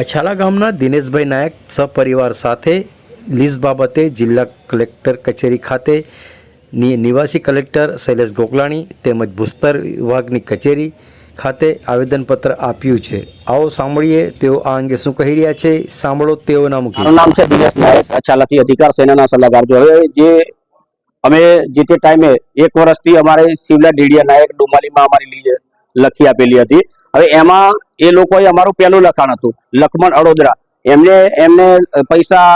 અછાલા ગામના દિનેશભાઈ નાયક સપરિવાર સાથે લીઝ બાબતે જિલ્લા કલેક્ટર કચેરી ખાતે નિવાસી કલેક્ટર શૈલેષ ગોકલાણી તેમજ ભૂસ્તર વિભાગની કચેરી ખાતે આવેદનપત્ર આપ્યું છે. આવો સાંભળીએ તેઓ આ અંગે શું કહી રહ્યા છે. સાંભળો તેઓના મુખ્ય નામ છે દિનેશ નાયક, અછાલાથી અધિકાર સેનાના સલાહકાર જો જે અમે જે તે ટાઈમે એક વર્ષથી અમારે શિવલા ડીડિયા નાયક ડુમાલીમાં અમારી લીજ લખી આપેલી હતી. હવે એમાં એ લોકોએ અમારું પહેલું લખાણ હતું, લખમણ અડોદરા. એમને એમને પૈસા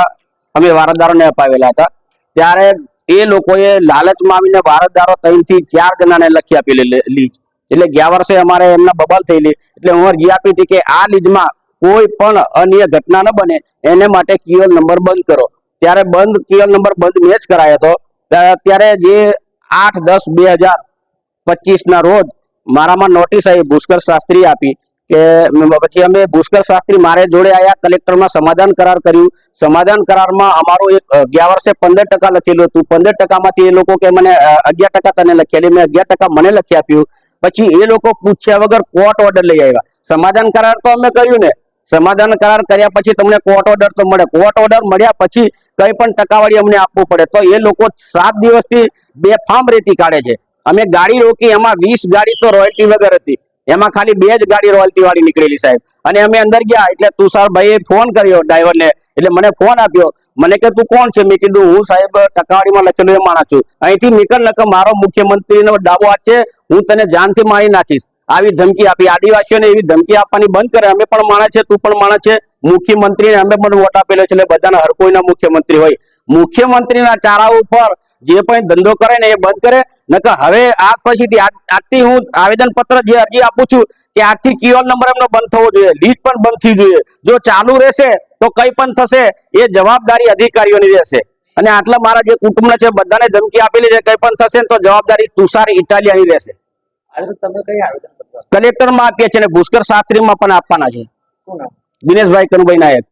અમે વારસદારોને અપાવેલા હતા. ત્યારે એ લોકોએ લાલચમાં આવીને વારસદારો ત્રણથી ચાર જણાને લખી આપેલી લીજ એટલે ગયા વર્ષે અમારે એમના બબાલ થયેલી. એટલે હું અરજી આપી હતી કે આ લીજમાં કોઈ પણ અન્ય ઘટના ન બને. એને માટે કિયોલ નંબર બંધ કરો. ત્યારે બંધ, કિયોલ નંબર બંધ મેં જ કરાયો હતો. ત્યારે જે આઠ દસ બે હજાર પચીસના રોજ મારામાં નોટિસ આવી પુષ્કર શાસ્ત્રી આપી કે પછી અમે પુષ્કર શાસ્ત્રી મારે જોડે આયા, કલેક્ટરમાં સમાધાન કરાર કર્યું. સમાધાન કરારમાં અમારું એક અગિયાર વર્ષે પંદર ટકા લખેલું હતું. પંદર ટકામાંથી એ લોકો કે મને અગિયાર ટકા તને લખેલી, મેં અગિયાર ટકા મને લખી આપ્યું. પછી એ લોકો પૂછ્યા વગર કોર્ટ ઓર્ડર લઈ આવ્યા. સમાધાન કરાર તો અમે કર્યું ને. સમાધાન કરાર કર્યા પછી તમને કોર્ટ ઓર્ડર તો મળે. કોર્ટ ઓર્ડર મળ્યા પછી કઈ પણ ટકાવાળી અમને આપવું પડે. તો એ લોકો સાત દિવસથી બે ફાર્મ રેતી કાઢે છે. અમે ગાડી રોકી, એમાં વીસ ગાડી તો રોયલ્ટી વગર હતી. એમાં ખાલી બે જ ગાડી રોયલ્ટી વાળી નીકળેલી સાહેબ. અને અમે અંદર ગયા, એટલે તુષારભાઈએ ફોન કર્યો ડ્રાઈવરને એટલે મને ફોન આપ્યો. મને કે, તું કોણ છે? મેં કીધું, હું સાહેબ ટકાવાડીમાં લખેલું એ માણસ છું. અહીંથી નીકળ, નકર મારો મુખ્યમંત્રીનો ડાબો હાથ છે, હું તને જાનથી મારી નાખીશ. આવી ધમકી આપી. આદિવાસીઓને એવી ધમકી આપવાની બંધ કરે. અમે પણ માણસ છે, તું પણ માણસ છે. મુખ્યમંત્રીને અમે પણ વોટ આપેલો છે. એટલે બધાના હર કોઈના મુખ્યમંત્રી હોય. મુખ્યમંત્રીના ચારા ઉપર જે પણ ધંધો કરે ને એ બંધ કરે. નકર હવે આજ પછીથી આજ- આજથી હું આવેદન પત્ર જે અરજી આપું છું કે આજથી ક્યુઆર નંબર એમનો બંધ થવો જોઈએ. લીડ પણ બંધ થવી જોઈએ. જો ચાલુ રહેશે તો કઈ પણ થશે એ જવાબદારી અધિકારીઓની રહેશે. અને આટલા મારા જે કુટુંબ છે બધાને ધમકી આપેલી છે કઈ પણ થશે તો જવાબદારી તુષાર ઇટાલિયાની રહેશે. કલેક્ટરમાં આપીએ છીએ અને પુષ્કર શાસ્ત્રીમાં પણ આપવાના છે. દિનેશભાઈ કનુભાઈ નાયક.